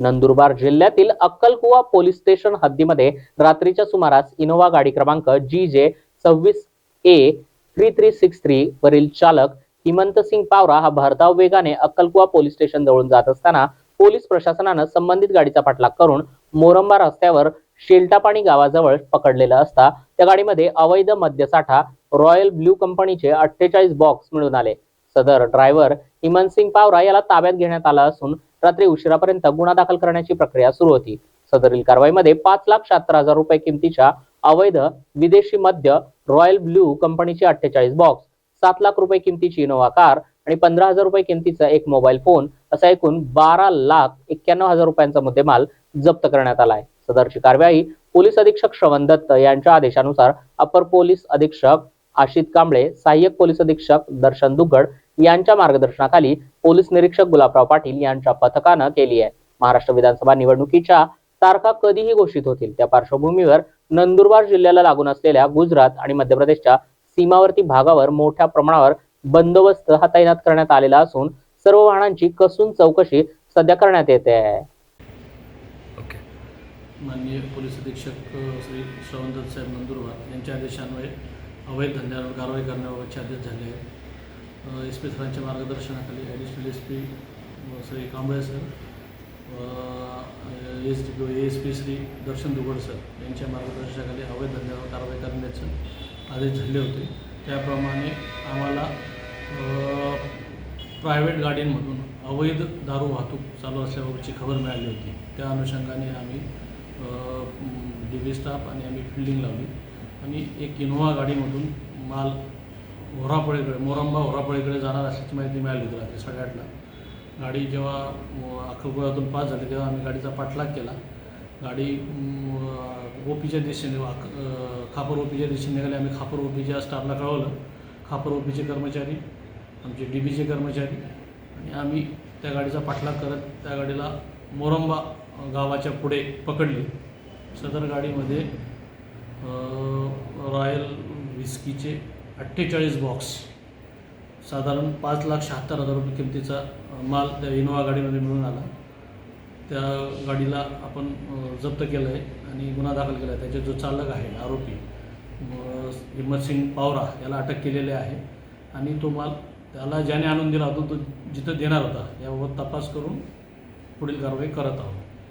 नंदुरबार जिल्ह्यातील अक्कलकुवा police station हद्दीमध्ये रात्रीच्या सुमारास इनोवा गाडी क्रमांक जी जे सव्वीस A three three six three वरील चालक हिमंत सिंग पावरा हा भरधाव वेगाने अक्कलकुवा पोलीस स्टेशन जवळून जात असताना पोलीस प्रशासनानं संबंधित गाडीचा पाठलाग करून मोरंबा रस्त्यावर शेलटापाणी गावाजवळ पकडलेलं असता त्या गाडीमध्ये अवैध मद्यसाठा रॉयल ब्ल्यू कंपनीचे अठ्ठेचाळीस बॉक्स मिळून आले. सदर ड्रायव्हर हिमंत सिंग पावरा याला ताब्यात घेण्यात आला असून रात्री उशिरापर्यंत गुन्हा दाखल करण्याची प्रक्रिया सुरू होती. सदरील कारवाईमध्ये पाच लाख शहात्तर हजार रुपये किमतीच्या अवैध विदेशी मध्य रॉयल ब्ल्यू कंपनीची अठ्ठेचाळीस बॉक्स सात लाख रुपये किमतीची इनोवा कार आणि पंधरा हजार रुपये किमतीचा एक मोबाईल फोन असा एकूण बारा लाख एक्क्याण्णव हजार रुपयांचा मुद्देमाल जप्त करण्यात आला आहे सदरची कारवाई पोलीस अधीक्षक श्रवण दत्त यांच्या आदेशानुसार अपर पोलीस अधीक्षक आशित कांबळे सहाय्यक पोलीस अधीक्षक दर्शन दुग्गड यांच्या मार्गदर्शनाखाली पोलीस निरीक्षक गुलाबराव पाटील यांच्या पथकानं केली आहे. महाराष्ट्र विधानसभा निवडणुकीच्या तारखा कधीही घोषित होतील. त्या पार्श्वभूमीवर नंदुरबार जिल्ह्याला लागून असलेल्या गुजरात आणि मध्य प्रदेशच्या सीमावर्ती भागावर मोठ्या प्रमाणावर बंदोबस्त हा तैनात करण्यात आलेला असून सर्व वाहनांची कसून चौकशी सध्या करण्यात येते आहे. माननीय पोलीस अधीक्षक श्री श्रवणदत्त साहेब नंदुरबार यांच्या आदेशान्वये अवैध धंद्यावर कारवाई करण्याबाबतचे आदेश झाले आहेत. एस पी सरांच्या मार्गदर्शनाखाली additional S P Shri Kamble sir S D P S P Shri Darshan Dugad sir यांच्या मार्गदर्शनाखाली अवैध धंद्यावर कारवाई करण्याचे आदेश झाले होते. त्याप्रमाणे आम्हाला प्रायव्हेट गाड्यांमधून अवैध दारू वाहतूक चालू असल्याबाबतची खबर मिळाली होती. त्या अनुषंगाने आम्ही डी बी स्टाफ आणि आम्ही फिल्डिंग लावली. आणि एक इनोव्हा गाडीमधून माल होरापळीकडे मोरंबा होरापळीकडे जाणार असल्याची माहिती मिळाली होती रात्री साडेआठला. गाडी जेव्हा अक्कलकुळातून पास झाली तेव्हा आम्ही गाडीचा पाठलाग केला. गाडी ओपीच्या दिशेने अक- खापर ओपीच्या दिशेने निघाली. आम्ही खापर ओपीच्या स्टाफला कळवलं. खापर ओपीचे कर्मचारी आमचे डी बीचे कर्मचारी आणि आम्ही त्या गाडीचा पाठलाग करत त्या गाडीला मोरंबा गावाच्या पुढे पकडली. सदर गाडीमध्ये रॉयल विस्कीचे अठ्ठेचाळीस बॉक्स साधारण पाच लाख शहात्तर हजार रुपये किमतीचा माल त्या इनोवा गाडीमध्ये मिळून आला. त्या गाडीला आपण जप्त केलं आहे आणि गुन्हा दाखल केला आहे त्याचे जो चालक आहे आरोपी अ, हिम्मतसिंग पावरा याला अटक केलेली आहे. आणि तो माल त्याला ज्याने आणून दिला होता तो जिथं देणार होता याबाबत तपास करून पुढील कारवाई करत आहोत.